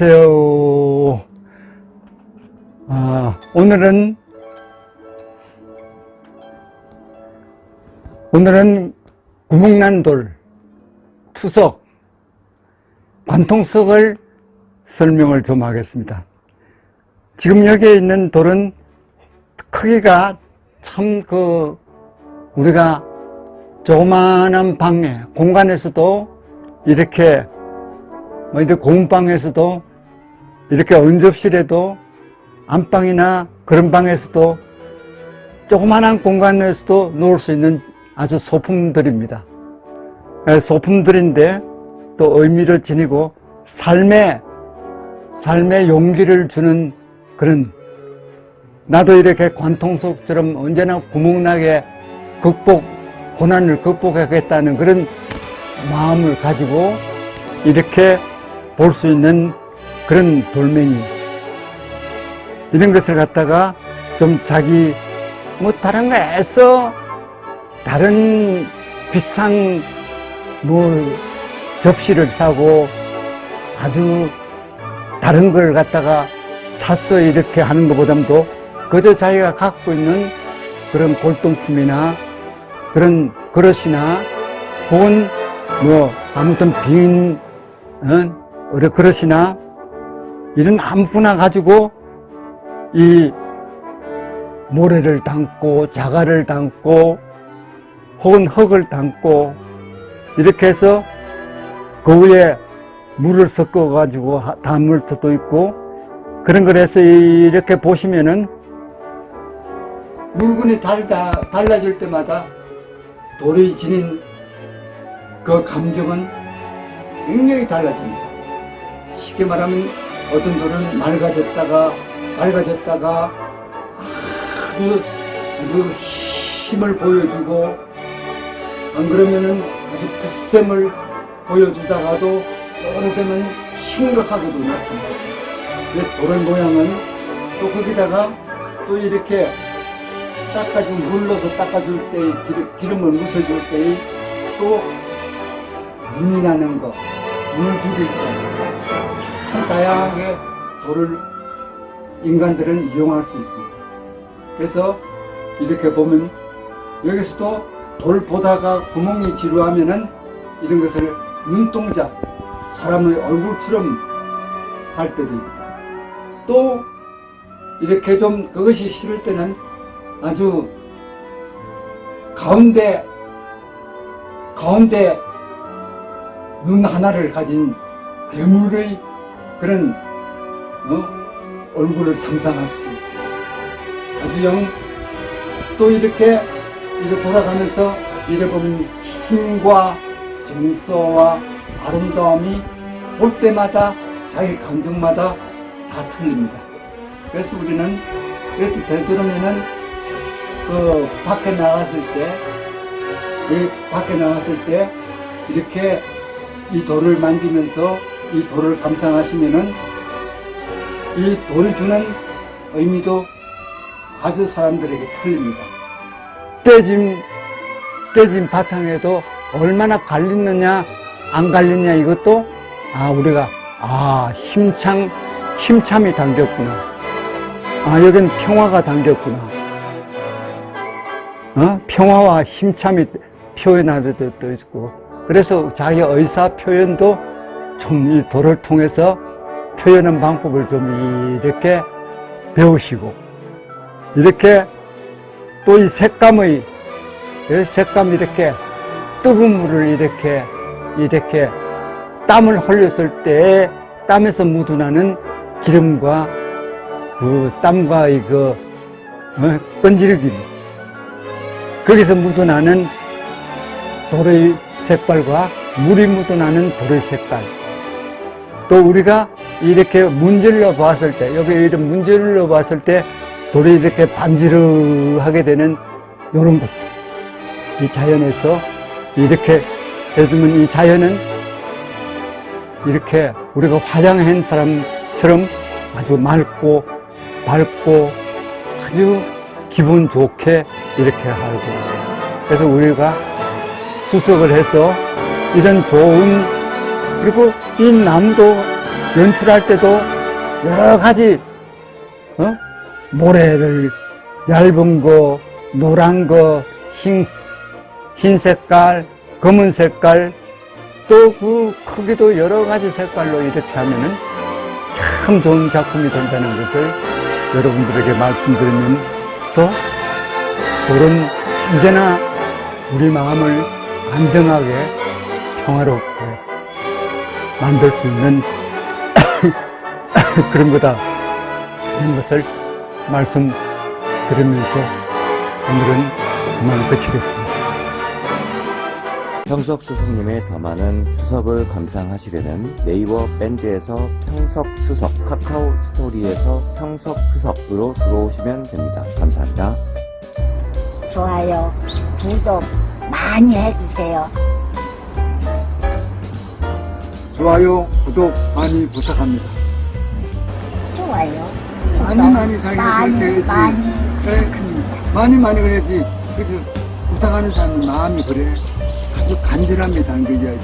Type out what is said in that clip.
안녕하세요. 아, 오늘은 오늘은 구멍난 돌 투석 관통석을 설명을 좀 하겠습니다. 지금 여기에 있는 돌은 크기가 참 그 우리가 조그마한 방에 공간에서도 이렇게 뭐 이렇게 공방에서도 이렇게 언접실에도 안방이나 그런 방에서도 조그마한 공간 에서도 놓을 수 있는 아주 소품들입니다. 예, 소품들인데 또 의미를 지니고 삶의 삶의 용기를 주는 그런 나도 이렇게 관통석처럼 언제나 구멍나게 극복 고난을 극복하겠다는 그런 마음을 가지고 이렇게 볼 수 있는 그런 돌멩이 이런 것을 갖다가 좀 자기 뭐 다른 거 애써 다른 비싼 뭐 접시를 사고 아주 다른 걸 갖다가 샀어 이렇게 하는 것보다도 그저 자기가 갖고 있는 그런 골동품이나 그런 그릇이나 혹은 뭐 아무튼 빈 어? 그릇이나 이런 아무거나 가지고 이 모래를 담고 자갈을 담고 혹은 흙을 담고 이렇게 해서 그 위에 물을 섞어 가지고 담을 수도 있고 그런 걸 해서 이렇게 보시면은 물건이 달다 달라질 때마다 돌이 지닌 그 감정은 굉장히 달라집니다. 쉽게 말하면 어떤 돌은 맑아졌다가 맑아졌다가 아주 아주 힘을 보여주고 안 그러면은 아주 굳셈을 보여주다가도 오래되면 심각하게도 나타나고 그 돌의 모양은 또 거기다가 또 이렇게 닦아주 물러서 닦아줄 때 기름, 기름 을 묻혀줄 때또 눈이 나는 거, 물 죽일 거, 참 다양하게 돌을 인간들은 이용할 수 있습니다. 그래서 이렇게 보면 여기서도 돌 보다가 구멍이 지루하면은 이런 것을 눈동자, 사람의 얼굴처럼 할 때도 있고 또 이렇게 좀 그것이 싫을 때는 아주 가운데 가운데 눈 하나를 가진 괴물의 그런 어? 얼굴을 상상할 수도 있고 아주 영또 이렇게 이렇게 돌아가면서 이래 보면 힘과 정서와 아름다움이 볼 때마다 자기 감정마다 다 틀립니다. 그래서 우리는 이렇게 되도록이면 그 밖에 나갔을 때, 이 밖에 나갔을 때 이렇게 이 돌을 만지면서 이 돌을 감상하시면은 이 돌이 주는 의미도 아주 사람들에게 틀립니다. 떼진, 떼진 바탕에도 얼마나 갈리느냐, 안 갈리냐 이것도 아, 우리가 아, 힘참, 힘참이 담겼구나. 아, 여긴 평화가 담겼구나. 어? 평화와 힘참이 표현하는 도 있고. 그래서 자기 의사 표현도 좀이 돌을 통해서 표현하는 방법을 좀 이렇게 배우시고, 이렇게 또 이 색감의, 이 색감 이렇게 뜨거운 물을 이렇게, 이렇게 땀을 흘렸을 때 땀에서 묻어나는 기름과 그 땀과 이거 어? 끈질김 거기서 묻어나는 돌의 색깔과 물이 묻어나는 돌의 색깔 또 우리가 이렇게 문질러 봤을 때 여기 이런 문질러 봤을 때 돌이 이렇게 반지르하게 되는 이런 것들 이 자연에서 이렇게 해주면 이 자연은 이렇게 우리가 화장한 사람처럼 아주 맑고 밝고 아주 기분 좋게 이렇게 알고 있습니다. 그래서 우리가 수석을 해서 이런 좋은 그리고 이 나무도 연출할 때도 여러 가지 어? 모래를 얇은 거, 노란 거, 흰, 흰 색깔, 검은 색깔, 또 그 크기도 여러 가지 색깔로 이렇게 하면은 참 좋은 작품이 된다는 것을 여러분들에게 말씀드리면서 그런 언제나 우리 마음을 안정하게 평화롭게 만들 수 있는 그런 거다. 이런 것을 말씀드리면서 오늘은 그만 끝이겠습니다. 평석 수석님의 더 많은 수석을 감상하시려는 네이버 밴드에서 평석 수석, 카카오 스토리에서 평석 수석으로 들어오시면 됩니다. 감사합니다. 좋아요, 구독 많이 해주세요. 좋아요, 구독 많이 부탁합니다. 좋아요. 많이 많이 사귀게 많이 그래, 많이 많이 그래야지. 그래서 부탁하는 사람 마음이 그래. 아주 간절합니다. 그게